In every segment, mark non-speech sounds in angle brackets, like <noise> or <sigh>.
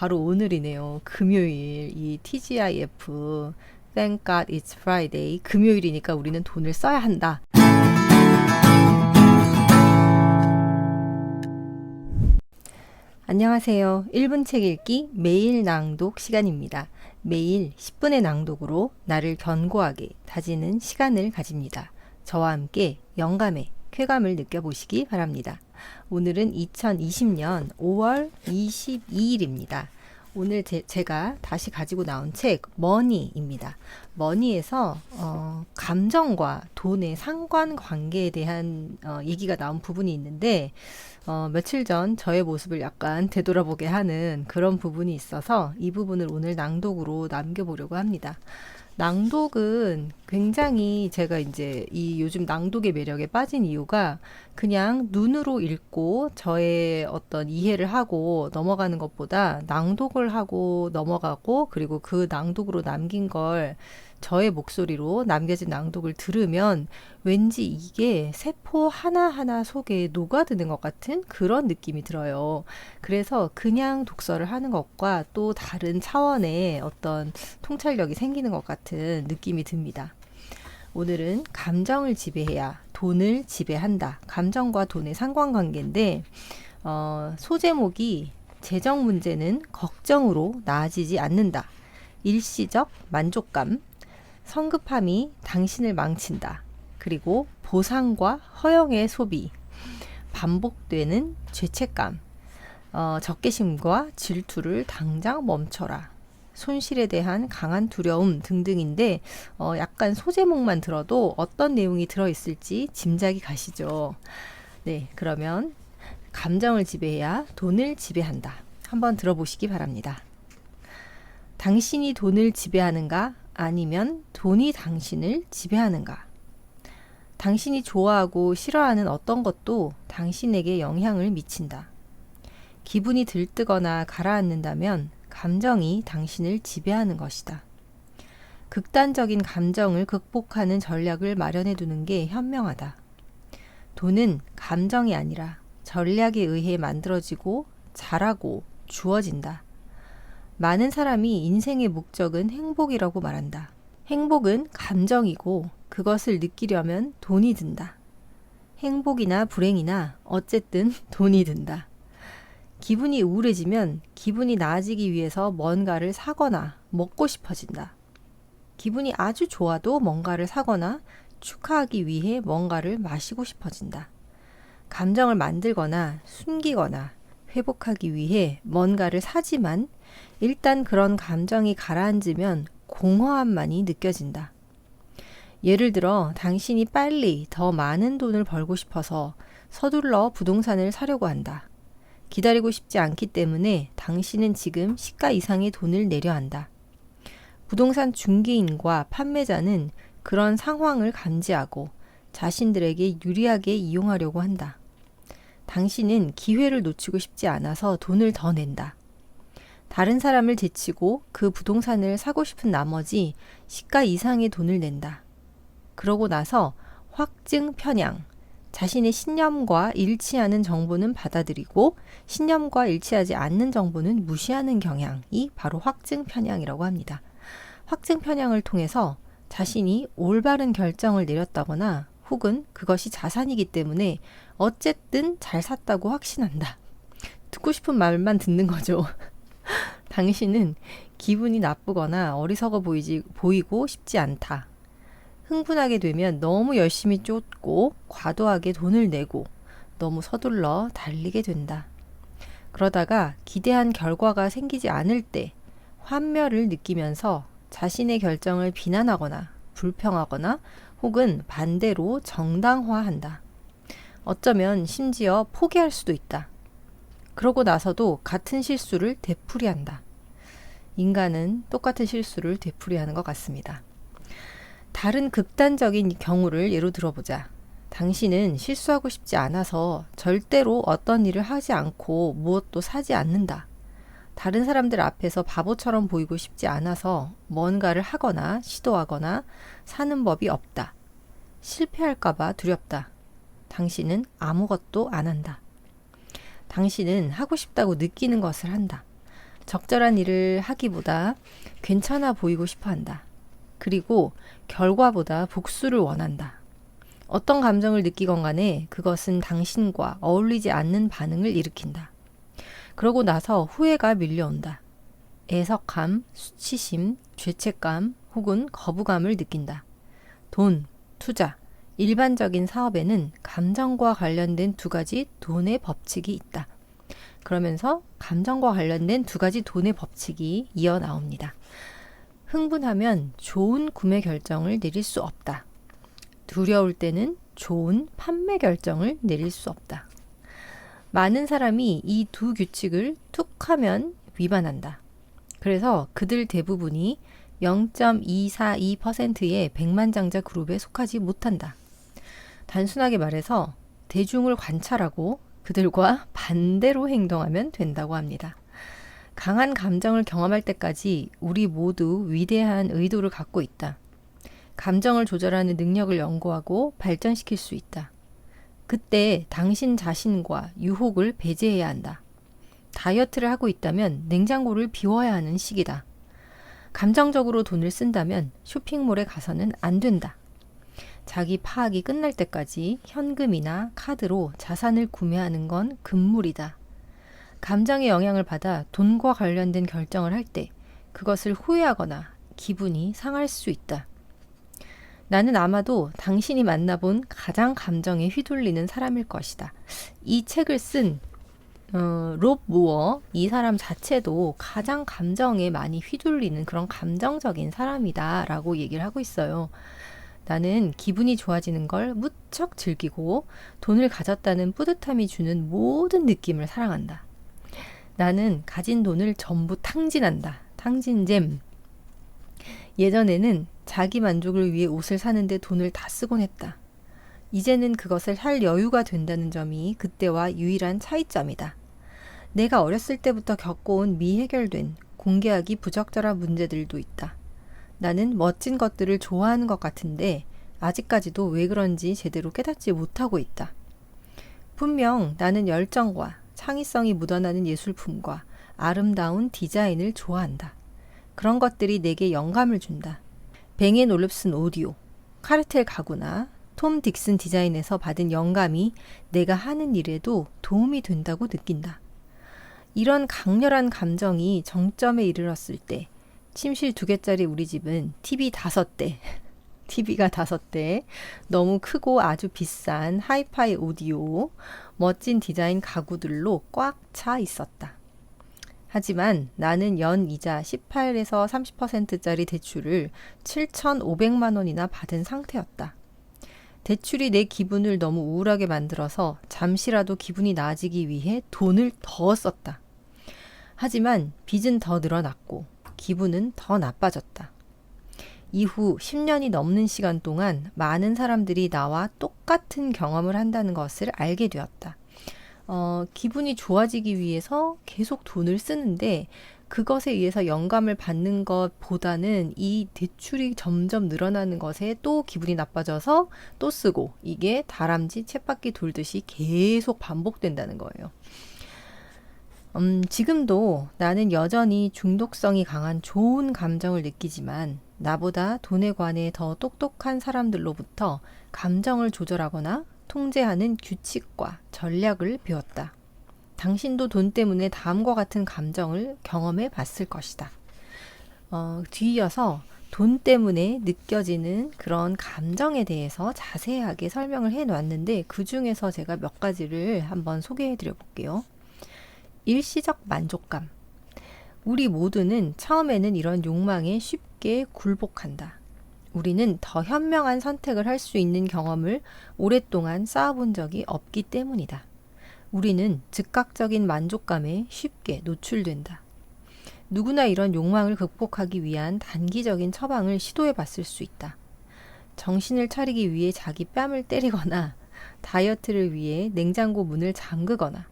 바로 오늘이네요. 금요일 이 TGIF Thank God It's Friday 금요일이니까 우리는 돈을 써야 한다. 안녕하세요. 1분 책 읽기 매일 낭독 시간입니다. 매일 10분의 낭독으로 나를 견고하게 다지는 시간을 가집니다. 저와 함께 영감의 쾌감을 느껴보시기 바랍니다. 오늘은 2020년 5월 22일입니다. 오늘 제, 가 다시 가지고 나온 책 머니입니다. 머니에서 어, 감정과 돈의 상관관계에 대한 어, 얘기가 나온 부분이 있는데 어, 며칠 전 저의 모습을 약간 되돌아보게 하는 그런 부분이 있어서 이 부분을 오늘 낭독으로 남겨보려고 합니다. 낭독은 굉장히 제가 이제 이 요즘 낭독의 매력에 빠진 이유가 그냥 눈으로 읽고 저의 어떤 이해를 하고 넘어가는 것보다 낭독을 하고 넘어가고 그리고 그 낭독으로 남긴 걸 저의 목소리로 남겨진 낭독을 들으면 왠지 이게 세포 하나하나 속에 녹아드는 것 같은 그런 느낌이 들어요. 그래서 그냥 독서를 하는 것과 또 다른 차원의 어떤 통찰력이 생기는 것 같은 느낌이 듭니다. 오늘은 감정을 지배해야 돈을 지배한다. 감정과 돈의 상관관계인데, 어, 소제목이 재정 문제는 걱정으로 나아지지 않는다. 일시적 만족감, 성급함이 당신을 망친다. 그리고 보상과 허영의 소비, 반복되는 죄책감, 어, 적개심과 질투를 당장 멈춰라. 손실에 대한 강한 두려움 등등인데 어, 약간 소제목만 들어도 어떤 내용이 들어있을지 짐작이 가시죠. 네, 그러면 감정을 지배해야 돈을 지배한다. 한번 들어보시기 바랍니다. 당신이 돈을 지배하는가? 아니면 돈이 당신을 지배하는가? 당신이 좋아하고 싫어하는 어떤 것도 당신에게 영향을 미친다. 기분이 들뜨거나 가라앉는다면 감정이 당신을 지배하는 것이다. 극단적인 감정을 극복하는 전략을 마련해 두는 게 현명하다. 돈은 감정이 아니라 전략에 의해 만들어지고 자라고 주어진다. 많은 사람이 인생의 목적은 행복이라고 말한다. 행복은 감정이고 그것을 느끼려면 돈이 든다. 행복이나 불행이나 어쨌든 돈이 든다. 기분이 우울해지면 기분이 나아지기 위해서 뭔가를 사거나 먹고 싶어진다. 기분이 아주 좋아도 뭔가를 사거나 축하하기 위해 뭔가를 마시고 싶어진다. 감정을 만들거나 숨기거나 회복하기 위해 뭔가를 사지만 일단 그런 감정이 가라앉으면 공허함만이 느껴진다. 예를 들어 당신이 빨리 더 많은 돈을 벌고 싶어서 서둘러 부동산을 사려고 한다. 기다리고 싶지 않기 때문에 당신은 지금 시가 이상의 돈을 내려 한다. 부동산 중개인과 판매자는 그런 상황을 감지하고 자신들에게 유리하게 이용하려고 한다. 당신은 기회를 놓치고 싶지 않아서 돈을 더 낸다. 다른 사람을 제치고 그 부동산을 사고 싶은 나머지 시가 이상의 돈을 낸다. 그러고 나서 확증 편향, 자신의 신념과 일치하는 정보는 받아들이고 신념과 일치하지 않는 정보는 무시하는 경향이 바로 확증 편향이라고 합니다. 확증 편향을 통해서 자신이 올바른 결정을 내렸다거나 혹은 그것이 자산이기 때문에 어쨌든 잘 샀다고 확신한다. 듣고 싶은 말만 듣는 거죠. <laughs> 당신은 기분이 나쁘거나 어리석어 보이지, 보이고 싶지 않다. 흥분하게 되면 너무 열심히 쫓고 과도하게 돈을 내고 너무 서둘러 달리게 된다. 그러다가 기대한 결과가 생기지 않을 때 환멸을 느끼면서 자신의 결정을 비난하거나 불평하거나 혹은 반대로 정당화한다. 어쩌면 심지어 포기할 수도 있다. 그러고 나서도 같은 실수를 되풀이한다. 인간은 똑같은 실수를 되풀이하는 것 같습니다. 다른 극단적인 경우를 예로 들어보자. 당신은 실수하고 싶지 않아서 절대로 어떤 일을 하지 않고 무엇도 사지 않는다. 다른 사람들 앞에서 바보처럼 보이고 싶지 않아서 뭔가를 하거나 시도하거나 사는 법이 없다. 실패할까봐 두렵다. 당신은 아무것도 안 한다. 당신은 하고 싶다고 느끼는 것을 한다. 적절한 일을 하기보다 괜찮아 보이고 싶어 한다. 그리고 결과보다 복수를 원한다. 어떤 감정을 느끼건 간에 그것은 당신과 어울리지 않는 반응을 일으킨다. 그러고 나서 후회가 밀려온다. 애석함, 수치심, 죄책감 혹은 거부감을 느낀다. 돈, 투자, 일반적인 사업에는 감정과 관련된 두 가지 돈의 법칙이 있다. 그러면서 감정과 관련된 두 가지 돈의 법칙이 이어 나옵니다. 흥분하면 좋은 구매 결정을 내릴 수 없다. 두려울 때는 좋은 판매 결정을 내릴 수 없다. 많은 사람이 이 두 규칙을 툭 하면 위반한다. 그래서 그들 대부분이 0.242%의 백만장자 그룹에 속하지 못한다. 단순하게 말해서 대중을 관찰하고 그들과 반대로 행동하면 된다고 합니다. 강한 감정을 경험할 때까지 우리 모두 위대한 의도를 갖고 있다. 감정을 조절하는 능력을 연구하고 발전시킬 수 있다. 그때 당신 자신과 유혹을 배제해야 한다. 다이어트를 하고 있다면 냉장고를 비워야 하는 시기다. 감정적으로 돈을 쓴다면 쇼핑몰에 가서는 안 된다. 자기 파악이 끝날 때까지 현금이나 카드로 자산을 구매하는 건 금물이다. 감정의 영향을 받아 돈과 관련된 결정을 할 때 그것을 후회하거나 기분이 상할 수 있다. 나는 아마도 당신이 만나본 가장 감정에 휘둘리는 사람일 것이다. 이 책을 쓴 어, 롭 무어 이 사람 자체도 가장 감정에 많이 휘둘리는 그런 감정적인 사람이다라고 얘기를 하고 있어요. 나는 기분이 좋아지는 걸 무척 즐기고 돈을 가졌다는 뿌듯함이 주는 모든 느낌을 사랑한다. 나는 가진 돈을 전부 탕진한다. 탕진잼. 예전에는 자기 만족을 위해 옷을 사는데 돈을 다 쓰곤 했다. 이제는 그것을 할 여유가 된다는 점이 그때와 유일한 차이점이다. 내가 어렸을 때부터 겪어온 미해결된 공개하기 부적절한 문제들도 있다. 나는 멋진 것들을 좋아하는 것 같은데 아직까지도 왜 그런지 제대로 깨닫지 못하고 있다. 분명 나는 열정과 창의성이 묻어나는 예술품과 아름다운 디자인을 좋아한다. 그런 것들이 내게 영감을 준다. 뱅앤 올립슨 오디오, 카르텔 가구나 톰 딕슨 디자인에서 받은 영감이 내가 하는 일에도 도움이 된다고 느낀다. 이런 강렬한 감정이 정점에 이르렀을 때 침실 두 개짜리 우리 집은 TV 다섯 대, <laughs> TV가 다섯 대, 너무 크고 아주 비싼 하이파이 오디오, 멋진 디자인 가구들로 꽉 차 있었다. 하지만 나는 연 이자 18에서 30%짜리 대출을 7,500만 원이나 받은 상태였다. 대출이 내 기분을 너무 우울하게 만들어서 잠시라도 기분이 나아지기 위해 돈을 더 썼다. 하지만 빚은 더 늘어났고 기분은 더 나빠졌다. 이후 10년이 넘는 시간 동안 많은 사람들이 나와 똑같은 경험을 한다는 것을 알게 되었다. 어, 기분이 좋아지기 위해서 계속 돈을 쓰는데 그것에 의해서 영감을 받는 것보다는 이 대출이 점점 늘어나는 것에 또 기분이 나빠져서 또 쓰고 이게 다람쥐 쳇바퀴 돌듯이 계속 반복된다는 거예요. 음, 지금도 나는 여전히 중독성이 강한 좋은 감정을 느끼지만 나보다 돈에 관해 더 똑똑한 사람들로부터 감정을 조절하거나 통제하는 규칙과 전략을 배웠다. 당신도 돈 때문에 다음과 같은 감정을 경험해 봤을 것이다. 어, 뒤이어서 돈 때문에 느껴지는 그런 감정에 대해서 자세하게 설명을 해 놨는데 그 중에서 제가 몇 가지를 한번 소개해 드려 볼게요. 일시적 만족감. 우리 모두는 처음에는 이런 욕망에 쉽게 굴복한다. 우리는 더 현명한 선택을 할 수 있는 경험을 오랫동안 쌓아본 적이 없기 때문이다. 우리는 즉각적인 만족감에 쉽게 노출된다. 누구나 이런 욕망을 극복하기 위한 단기적인 처방을 시도해 봤을 수 있다. 정신을 차리기 위해 자기 뺨을 때리거나 다이어트를 위해 냉장고 문을 잠그거나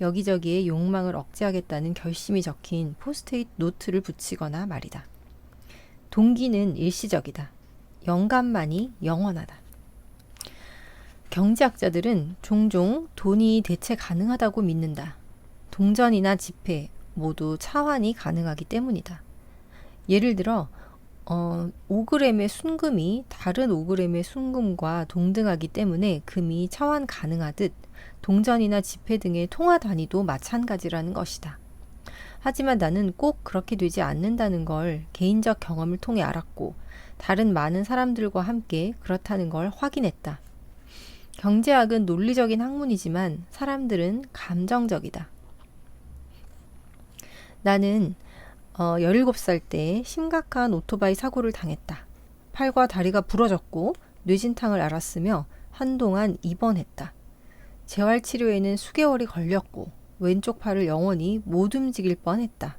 여기저기에 욕망을 억제하겠다는 결심이 적힌 포스트잇 노트를 붙이거나 말이다. 동기는 일시적이다. 영감만이 영원하다. 경제학자들은 종종 돈이 대체 가능하다고 믿는다. 동전이나 지폐, 모두 차환이 가능하기 때문이다. 예를 들어 어, 5g의 순금이 다른 5g의 순금과 동등하기 때문에 금이 차환 가능하듯 동전이나 지폐 등의 통화 단위도 마찬가지라는 것이다. 하지만 나는 꼭 그렇게 되지 않는다는 걸 개인적 경험을 통해 알았고 다른 많은 사람들과 함께 그렇다는 걸 확인했다. 경제학은 논리적인 학문이지만 사람들은 감정적이다. 나는 어, 17살 때 심각한 오토바이 사고를 당했다. 팔과 다리가 부러졌고 뇌진탕을 앓았으며 한동안 입원했다. 재활치료에는 수개월이 걸렸고 왼쪽 팔을 영원히 못 움직일 뻔했다.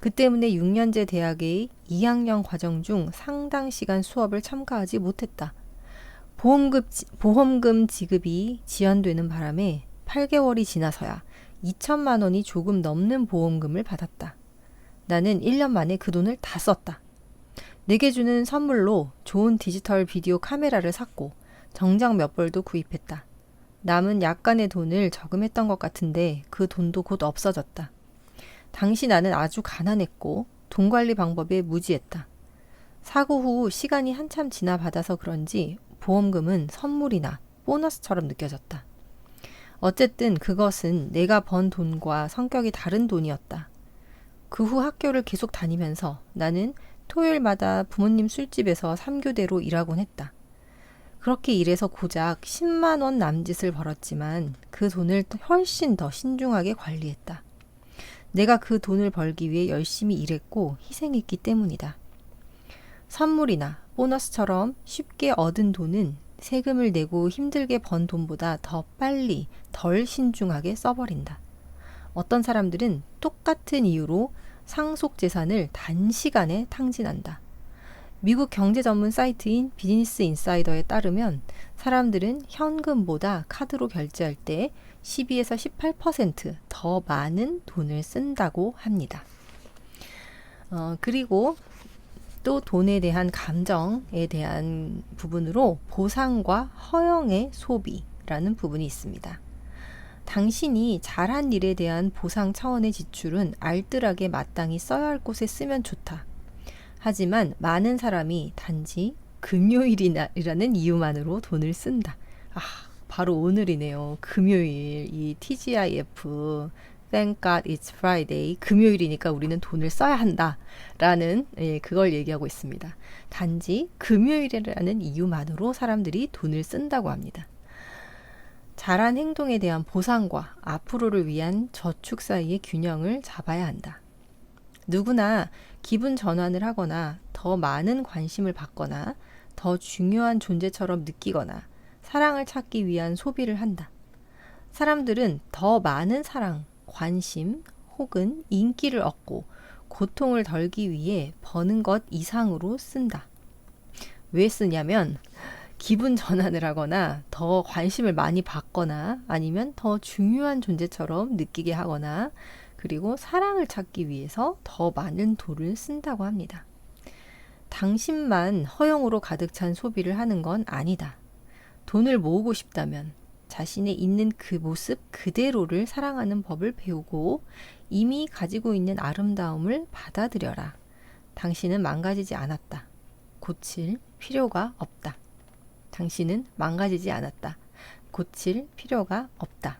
그 때문에 6년제 대학의 2학년 과정 중 상당 시간 수업을 참가하지 못했다. 보험금, 보험금 지급이 지연되는 바람에 8개월이 지나서야 2천만 원이 조금 넘는 보험금을 받았다. 나는 1년 만에 그 돈을 다 썼다. 내게 주는 선물로 좋은 디지털 비디오 카메라를 샀고 정장 몇 벌도 구입했다. 남은 약간의 돈을 저금했던 것 같은데 그 돈도 곧 없어졌다. 당시 나는 아주 가난했고 돈 관리 방법에 무지했다. 사고 후 시간이 한참 지나 받아서 그런지 보험금은 선물이나 보너스처럼 느껴졌다. 어쨌든 그것은 내가 번 돈과 성격이 다른 돈이었다. 그 후 학교를 계속 다니면서 나는 토요일마다 부모님 술집에서 3교대로 일하곤 했다. 그렇게 일해서 고작 10만 원 남짓을 벌었지만 그 돈을 훨씬 더 신중하게 관리했다. 내가 그 돈을 벌기 위해 열심히 일했고 희생했기 때문이다. 선물이나 보너스처럼 쉽게 얻은 돈은 세금을 내고 힘들게 번 돈보다 더 빨리, 덜 신중하게 써버린다. 어떤 사람들은 똑같은 이유로 상속 재산을 단시간에 탕진한다. 미국 경제 전문 사이트인 비즈니스 인사이더에 따르면 사람들은 현금보다 카드로 결제할 때 12에서 18%더 많은 돈을 쓴다고 합니다. 어, 그리고 또 돈에 대한 감정에 대한 부분으로 보상과 허영의 소비라는 부분이 있습니다. 당신이 잘한 일에 대한 보상 차원의 지출은 알뜰하게 마땅히 써야 할 곳에 쓰면 좋다. 하지만 많은 사람이 단지 금요일이라는 이유만으로 돈을 쓴다. 아, 바로 오늘이네요. 금요일 이 TGIF Thank God it's Friday 금요일이니까 우리는 돈을 써야 한다 라는 예, 그걸 얘기하고 있습니다. 단지 금요일이라는 이유만으로 사람들이 돈을 쓴다고 합니다. 잘한 행동에 대한 보상과 앞으로를 위한 저축 사이의 균형을 잡아야 한다. 누구나 기분 전환을 하거나 더 많은 관심을 받거나 더 중요한 존재처럼 느끼거나 사랑을 찾기 위한 소비를 한다. 사람들은 더 많은 사랑, 관심 혹은 인기를 얻고 고통을 덜기 위해 버는 것 이상으로 쓴다. 왜 쓰냐면 기분 전환을 하거나 더 관심을 많이 받거나 아니면 더 중요한 존재처럼 느끼게 하거나 그리고 사랑을 찾기 위해서 더 많은 돈을 쓴다고 합니다. 당신만 허용으로 가득 찬 소비를 하는 건 아니다. 돈을 모으고 싶다면 자신의 있는 그 모습 그대로를 사랑하는 법을 배우고 이미 가지고 있는 아름다움을 받아들여라. 당신은 망가지지 않았다. 고칠 필요가 없다. 당신은 망가지지 않았다. 고칠 필요가 없다.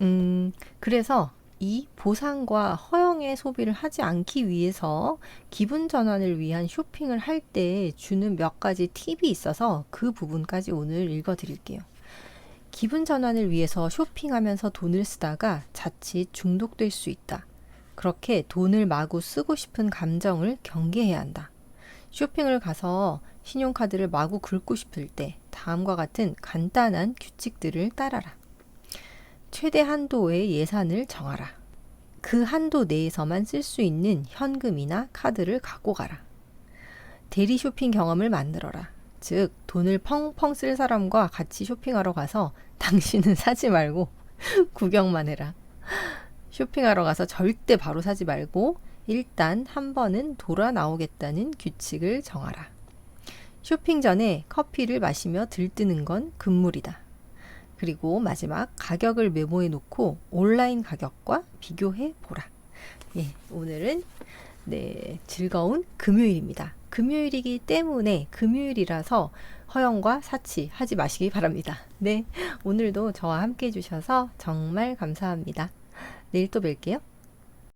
음, 그래서 이 보상과 허영의 소비를 하지 않기 위해서 기분 전환을 위한 쇼핑을 할 때 주는 몇 가지 팁이 있어서 그 부분까지 오늘 읽어 드릴게요. 기분 전환을 위해서 쇼핑하면서 돈을 쓰다가 자칫 중독될 수 있다. 그렇게 돈을 마구 쓰고 싶은 감정을 경계해야 한다. 쇼핑을 가서 신용카드를 마구 긁고 싶을 때 다음과 같은 간단한 규칙들을 따라라. 최대 한도의 예산을 정하라. 그 한도 내에서만 쓸 수 있는 현금이나 카드를 갖고 가라. 대리 쇼핑 경험을 만들어라. 즉, 돈을 펑펑 쓸 사람과 같이 쇼핑하러 가서 <laughs> 당신은 사지 말고 <laughs> 구경만 해라. 쇼핑하러 가서 절대 바로 사지 말고 일단 한 번은 돌아 나오겠다는 규칙을 정하라. 쇼핑 전에 커피를 마시며 들뜨는 건 금물이다. 그리고 마지막 가격을 메모해 놓고 온라인 가격과 비교해 보라. 예, 오늘은 네, 즐거운 금요일입니다. 금요일이기 때문에 금요일이라서 허영과 사치 하지 마시기 바랍니다. 네, 오늘도 저와 함께 해주셔서 정말 감사합니다. 내일 또 뵐게요.